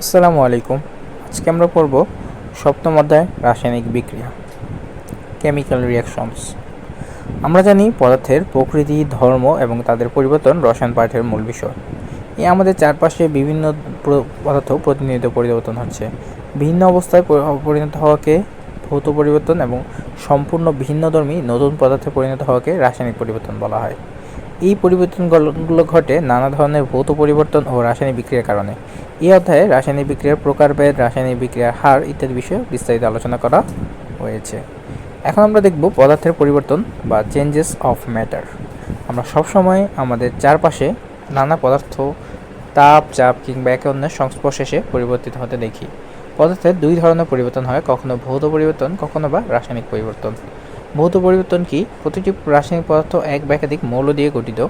আসসালামু আলাইকুম। আজকে আমরা পড়ব সপ্তম অধ্যায় রাসায়নিক বিক্রিয়া কেমিক্যাল রিয়াকশনস আমরা জানি পদার্থের প্রকৃতি, ধর্ম এবং তাদের পরিবর্তন রসায়ন পাঠের মূল বিষয়। এ আমাদের চারপাশে বিভিন্ন পদার্থ প্রতিনিয়ত পরিবর্তন হচ্ছে। ভিন্ন অবস্থায় পরি- পরিণত হওয়াকে ভৌত পরিবর্তন এবং সম্পূর্ণ ভিন্নধর্মী নতুন পদার্থে পরিণত হওয়াকে রাসায়নিক পরিবর্তন বলা হয়। এই পরিবর্তনগুলো ঘটে নানা ধরনের ভৌত পরিবর্তন ও রাসায়নিক বিক্রিয়ার কারণে। এই অধ্যায়ে রাসায়নিক বিক্রিয়ার প্রকারভেদ, রাসায়নিক বিক্রিয়ার হার ইত্যাদি বিষয়ে বিস্তারিত আলোচনা করা হয়েছে। এখন আমরা দেখব পদার্থের পরিবর্তন বা চেঞ্জেস অফ ম্যাটার আমরা সবসময় আমাদের চারপাশে নানা পদার্থ, তাপ, চাপ কিংবা একে অন্যের সংস্পর্শে পরিবর্তিত হতে দেখি। পদার্থের দুই ধরনের পরিবর্তন হয়, কখনো ভৌত পরিবর্তন, কখনো বা রাসায়নিক পরিবর্তন। ভৌত পরিবর্তন কি? প্রতিটি রাসায়নিক পদার্থ এক বা একাধিক মৌল দিয়ে গঠিত।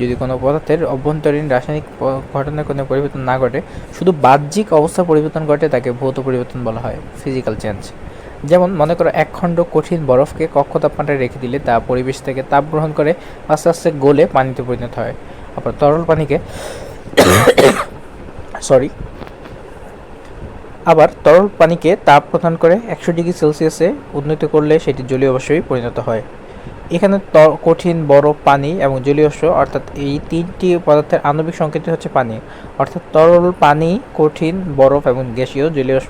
যদি কোনো পদার্থের অভ্যন্তরীণ রাসায়নিক ঘটনার কোনো পরিবর্তন না ঘটে, শুধু বাহ্যিক অবস্থা পরিবর্তন ঘটে তাকে ভৌত পরিবর্তন বলা হয় ফিজিক্যাল চেঞ্জ যেমন, মনে করো এক খণ্ড কঠিন বরফকে কক্ষ তাপমাত্রায় রেখে দিলে তা পরিবেশ থেকে তাপ গ্রহণ করে, আস্তে আস্তে গলে পানিতে পরিণত হয়। আবার তরল পানিকে সরি আবার তরল পানিকে তাপ প্রদান করে একশো ডিগ্রি সেলসিয়াসে উন্নীত করলে সেটি জলীয় পরিণত হয়। এখানে কঠিন বরফ পানি এবং জলীয় অর্থাৎ এই তিনটি পদার্থের আণবিক সংকেতই হচ্ছে পানি। অর্থাৎ তরল, পানি, কঠিন, বরফ এবং গ্যাসীয় জলীয়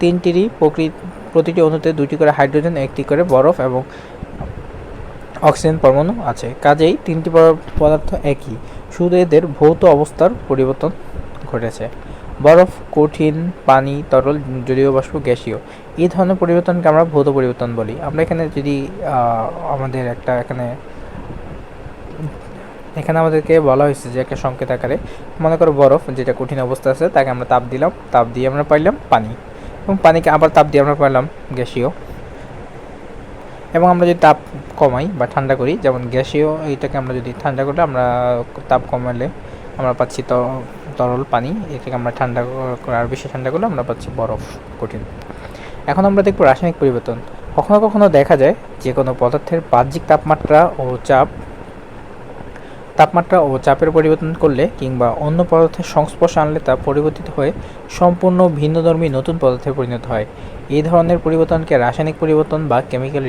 তিনটিরই প্রকৃতি প্রতিটি অণুতে দুটি করে হাইড্রোজেন, একটি করে বরফ এবং অক্সিজেন পরমাণু আছে। কাজেই তিনটি পদার্থ একই। শুধু এদের ভৌত অবস্থার পরিবর্তন ঘটেছে। বরফ, কঠিন, পানি, তরল, জলীয় বাষ্প, গ্যাসীয়। এই ধরনের পরিবর্তনকে আমরা ভৌত পরিবর্তন বলি। আমরা এখানে যদি আমাদের একটা এখানে এখানে আমাদেরকে বলা হয়েছে যে একটা সংকেত আকারে, মনে করো বরফ যেটা কঠিন অবস্থা আছে, তাকে আমরা তাপ দিলাম, তাপ দিয়ে আমরা পাইলাম পানি। এবং পানিকে আবার তাপ দিয়ে আমরা পাইলাম গ্যাসীয়। এবং আমরা যদি তাপ কমাই বা ঠান্ডা করি, যেমন গ্যাসীয় এইটাকে আমরা যদি ঠান্ডা করলে আমরা তাপ কমালে আমরা পাচ্ছি ত- তরল পানি এটাকে আমরা ঠান্ডা আর বেশি ঠান্ডা করলে আমরা পাচ্ছি বরফ, কঠিন। এখন আমরা দেখব রাসায়নিক পরিবর্তন। কখনো কখনো দেখা যায় যে কোনো পদার্থের বাহ্যিক তাপমাত্রা ও চাপ, তাপমাত্রা ও চাপের পরিবর্তন করলে কিংবা অন্য পদার্থের সংস্পর্শে আনলে তা পরিবর্তিত হয়ে সম্পূর্ণ ভিন্নধর্মী নতুন পদার্থে পরিণত হয়। এই ধরনের পরিবর্তনকে রাসায়নিক পরিবর্তন বা কেমিক্যাল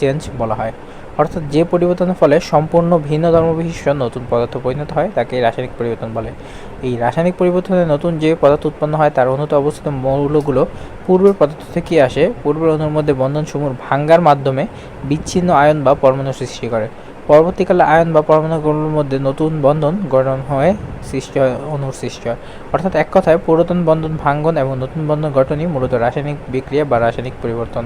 চেঞ্জ বলা হয়। অর্থাৎ যে পরিবর্তনের ফলে সম্পূর্ণ ভিন্ন ধর্মবিশিষ্ট নতুন পদার্থ পরিণত হয়, তাকে রাসায়নিক পরিবর্তন বলে। এই রাসায়নিক পরিবর্তনে নতুন যে পদার্থ উৎপন্ন হয়, তার অনুত অবস্থিত মৌলগুলো পূর্বের পদার্থ থেকে আসে। পূর্বের অণুর মধ্যে বন্ধনসমূহ ভাঙ্গার মাধ্যমে বিচ্ছিন্ন আয়ন বা পরমাণু সৃষ্টি করে। পরবর্তীকালে আয়ন বা পরমাণুগুলোর মধ্যে নতুন বন্ধন গঠন হয়ে সৃষ্টি হয় অণুর সৃষ্টি হয়। অর্থাৎ এক কথায়, পুরাতন বন্ধন ভাঙ্গন এবং নতুন বন্ধন গঠনই মূলত রাসায়নিক বিক্রিয়া বা রাসায়নিক পরিবর্তন।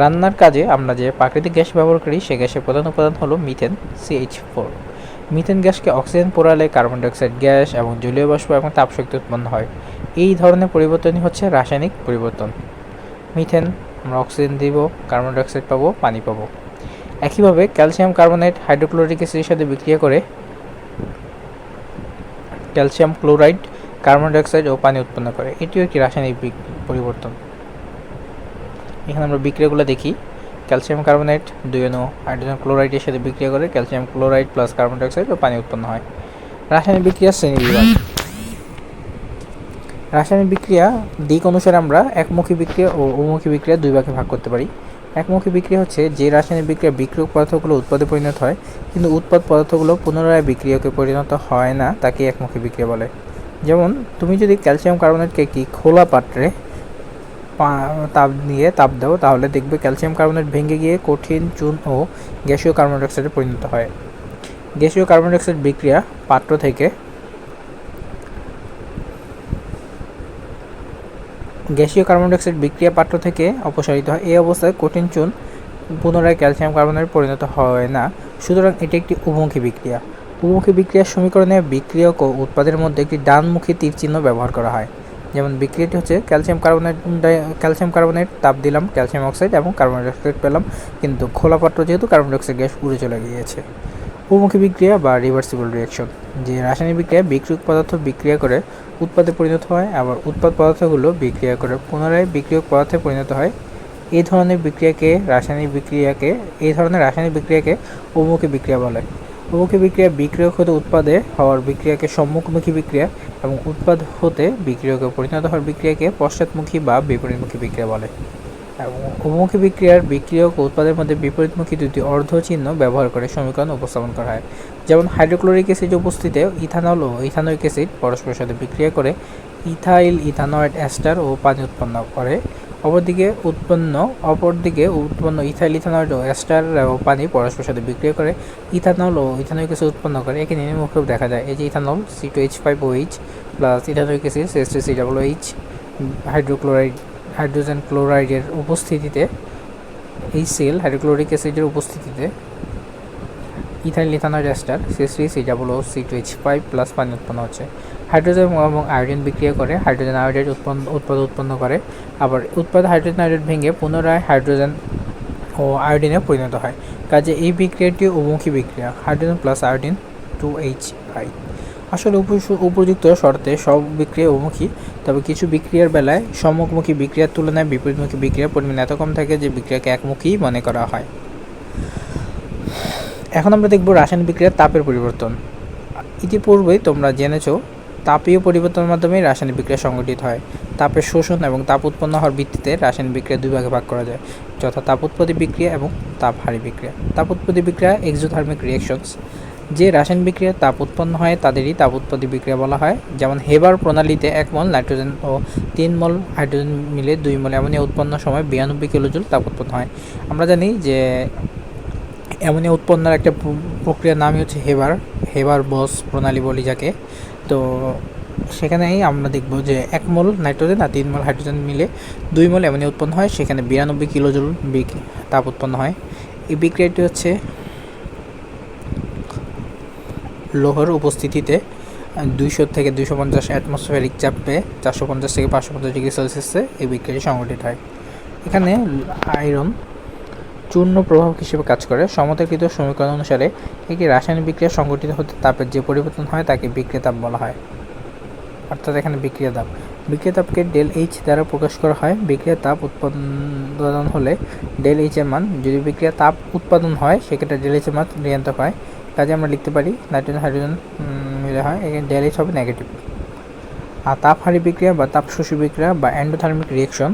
রান্নার কাজে আমরা যে প্রাকৃতিক গ্যাস ব্যবহার করি, সে গ্যাসের প্রধান উপাদান হলো মিথেন সিএইচ ফোর মিথেন গ্যাসকে অক্সিজেন পোড়ালে কার্বন ডাইঅক্সাইড গ্যাস এবং জলীয় বাষ্প এবং তাপশক্তি উৎপন্ন হয়। এই ধরনের পরিবর্তনই হচ্ছে রাসায়নিক পরিবর্তন। মিথেন, আমরা অক্সিজেন দিব, কার্বন ডাইঅক্সাইড পাবো, পানি পাবো। একইভাবে ক্যালসিয়াম কার্বনেট হাইড্রোক্লোরিক অ্যাসিডের সাথে বিক্রিয়া করে ক্যালসিয়াম ক্লোরাইড, কার্বন ডাইঅক্সাইড ও পানি উৎপন্ন করে। এটিও একটি রাসায়নিক পরিবর্তন। এখানে আমরা বিক্রিয়াগুলো দেখি। ক্যালসিয়াম কার্বনেট দুই অণু হাইড্রোজেন ক্লোরাইডের সাথে বিক্রিয়া করে calcium chloride plus carbon dioxide ও পানি উৎপন্ন হয়। রাসায়নিক বিক্রিয়ার শ্রেণি বিভাগ। রাসায়নিক বিক্রিয়া দিক অনুসারে আমরা একমুখী বিক্রিয়া ও উমুখী বিক্রিয়া দুই ভাগে ভাগ করতে পারি। একমুখী বিক্রিয়া হচ্ছে যে রাসায়নিক বিক্রিয়া বিক্রিয়ক পদার্থগুলো উৎপাদে পরিণত হয়, কিন্তু উৎপাদ পদার্থগুলো পুনরায় বিক্রিয়কে পরিণত হয় না, তাকে একমুখী বিক্রিয়া বলে। যেমন, তুমি যদি ক্যালসিয়াম কার্বনেটকে একটি খোলা পাত্রে তাপ দিয়ে তাপ দাও, তাহলে দেখবে ক্যালসিয়াম কার্বনেট ভেঙে গিয়ে কঠিন চুন ও গ্যাসীয় কার্বন ডাইঅক্সাইডে পরিণত হয়। গ্যাসীয় কার্বন ডাইঅক্সাইড বিক্রিয়া পাত্র থেকে গ্যাসীয় কার্বন ডাইঅক্সাইড বিক্রিয়া পাত্র থেকে অপসারিত হয়। এই অবস্থায় কঠিন চুন পুনরায় ক্যালসিয়াম কার্বনেটে পরিণত হয় না। সুতরাং এটি একটি উমুখী বিক্রিয়া। উমুখী বিক্রিয়ার সমীকরণে বিক্রিয়ক ও উৎপাদের মধ্যে একটি ডানমুখী তীর চিহ্ন ব্যবহার করা হয়। যেমন বিক্রিয়াটি হচ্ছে ক্যালসিয়াম কার্বনেট ক্যালসিয়াম কার্বনেট, তাপ দিলাম, ক্যালসিয়াম অক্সাইড এবং কার্বন ডাইঅক্সাইড পেলাম। কিন্তু খোলা পাত্র যেহেতু কার্বন ডাইঅক্সাইড গ্যাস উড়ে চলে গিয়েছে। উমুখী বিক্রিয়া বা রিভার্সিবল রিয়াকশন যে রাসায়নিক বিক্রিয়া বিক্রিয়ক পদার্থ বিক্রিয়া করে উৎপাদে পরিণত হয়, আবার উৎপাদ পদার্থগুলো বিক্রিয়া করে পুনরায় বিক্রিয়ক পদার্থে পরিণত হয়। এই ধরনের বিক্রিয়াকে রাসায়নিক বিক্রিয়াকে, এই ধরনের রাসায়নিক বিক্রিয়াকে উমুখী বিক্রিয়া বলে। উভমুখী বিক্রিয়া বিক্রিয়ক হতে উৎপাদে হওয়ার বিক্রিয়াকে সম্মুখমুখী বিক্রিয়া এবং উৎপাদ হতে বিক্রিয়কে পরিণত হওয়ার বিক্রিয়াকে পশ্চাৎমুখী বা বিপরীতমুখী বিক্রিয়া বলে। উভমুখী বিক্রিয়ার বিক্রিয়ক উৎপাদের মধ্যে বিপরীতমুখী দুটি অর্ধ চিহ্ন ব্যবহার করে সমীকরণ উপস্থাপন করা হয়। যেমন, হাইড্রোক্লোরিক অ্যাসিড উপস্থিতিতে ইথানল ও ইথানোয়িক অ্যাসিড পরস্পরের সাথে বিক্রিয়া করে ইথাইল, ইথানয়েড অ্যাস্টার ও পানি উৎপন্ন করে। অপরদিকে উৎপন্ন অপরদিকে উৎপন্ন ইথাইল, ইথানয়েড ও অ্যাস্টার ও পানি পরস্পরের সাথে বিক্রিয়া করে ইথানল ও ইথানোয়িক অ্যাসিড উৎপন্ন করে। একে নিম্নমুখরূপ দেখা যায়। এই যে ethanol C two H five O H plus ethanoic acid C double H hydrochloride hydrogen ক্লোরাইডের উপস্থিতিতে, এই সেল হাইড্রোক্লোরিক অ্যাসিডের উপস্থিতিতে ethyl ethanoate ester C three C double O C two H five plus পানি উৎপন্ন হচ্ছে। হাইড্রোজেন এবং আয়োডিন বিক্রিয়া করে হাইড্রোজেন আয়োডাইড উৎপন্ন, উৎপাদ উৎপন্ন করে। আবার উৎপাদ হাইড্রোজেন আয়োডাইড ভেঙে পুনরায় হাইড্রোজেন ও আয়োডিনে পরিণত হয়। কাজে এই বিক্রিয়াটি উমুখী বিক্রিয়া। Hydrogen plus iodine two H five আসলে উপ- উপযুক্ত শর্তে সব বিক্রিয়া উন্মুখী তবে কিছু বিক্রিয়ার বেলায় সম্মুখমুখী বিক্রিয়ার তুলনায় বিপরীতমুখী বিক্রিয়ার পরিমাণ এত কম থাকে যে বিক্রিয়াকে একমুখী মনে করা হয়। এখন আমরা দেখব রাসায়নিক বিক্রিয়ার তাপের পরিবর্তন। ইতিপূর্বেই তোমরা জেনেছ, তাপীয় পরিবর্তনের মাধ্যমে রাসায়নিক বিক্রিয়া সংগঠিত হয়। তাপের শোষণ এবং তাপ উৎপন্ন হওয়ার ভিত্তিতে রাসায়নিক বিক্রিয়া দুই ভাগে ভাগ করা যায়, যথা তাপ উৎপত্তি বিক্রিয়া এবং তাপহারী বিক্রিয়া। তাপ উৎপত্তি বিক্রিয়া এক্সোথার্মিক রিয়েকশনস যে রাসায়নিক বিক্রিয়া তাপ উৎপন্ন হয়, তাদেরই তাপ উৎপত্তি বিক্রিয়া বলা হয়। যেমন হেবার প্রণালীতে এক মল নাইট্রোজেন ও তিন মল হাইড্রোজেন মিলে দুই মল অ্যামোনিয়া উৎপন্ন সময় বিরানব্বই কিলোজুল তাপ উৎপন্ন হয়। আমরা জানি যে অ্যামোনিয়া উৎপন্নের একটা প্রক্রিয়ার নামই হচ্ছে হেবার হেবার বস প্রণালী বলি যাকে। তো সেখানেই আমরা দেখব যে এক মল নাইট্রোজেন আর তিন মল হাইড্রোজেন মিলে দুই মল অ্যামোনিয়া উৎপন্ন হয়, সেখানে বিরানব্বই কিলোজুল তাপ উৎপন্ন হয়। এই বিক্রিয়াটি হচ্ছে লোহার উপস্থিতিতে দুইশো থেকে দুইশো পঞ্চাশ অ্যাটমসফেরিক চাপে চারশো পঞ্চাশ থেকে পাঁচশো পঞ্চাশ ডিগ্রি সেলসিয়াসে এই বিক্রিয়াটি সংঘটিত হয়। এখানে আয়রন চূর্ণ প্রভাব হিসেবে কাজ করে। সমতাকৃত সমীকরণ অনুসারে একটি রাসায়নিক বিক্রিয়া সংঘটিত হতে তাপের যে পরিবর্তন হয় তাকে বিক্রিয়া তাপ বলা হয়। অর্থাৎ এখানে বিক্রিয়া তাপ। বিক্রিয়া তাপকে ডেল এইচ দ্বারা প্রকাশ করা হয়। বিক্রিয়া তাপ উৎপাদন হলে ডেল এইচ এর মান, যদি বিক্রিয়া তাপ উৎপাদন হয়, সেক্ষেত্রে ডেল এইচ এর মান ঋণাত্মক হয়। কাজে আমরা লিখতে পারি নাইট্রোজেন, হাইড্রোজেন মিলে হয়। এখানে ডেল হবে নেগেটিভ আর তাপহারী বিক্রিয়া বা তাপ শোষী বিক্রিয়া বা অ্যান্ডোথার্মিক রিয়েকশন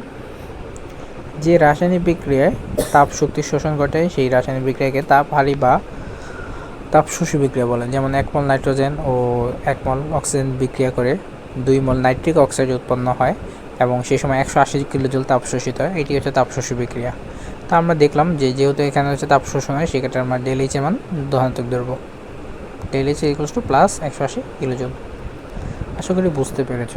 যে রাসায়নিক বিক্রিয়ায় তাপ শক্তি শোষণ ঘটে, সেই রাসায়নিক বিক্রিয়াকে তাপহারী বা তাপ শোষী বিক্রিয়া বলেন যেমন এক মল নাইট্রোজেন ও এক মল অক্সিজেন বিক্রিয়া করে দুই মল নাইট্রিক অক্সাইড উৎপন্ন হয় এবং সেই সময় একশো আশি কিলোজুল তাপ শোষিত হয়। এটি হচ্ছে তাপ শোষী বিক্রিয়া। তা আমরা দেখলাম যে যেহেতু এখানে হচ্ছে তাপ শোষণ হয় সেক্ষেত্রে আমরা ডেল এইচের মান ধনাত্মক ধরবো del H equals to plus একশো আশি কিলোজুল আশা করি বুঝতে পেরেছ।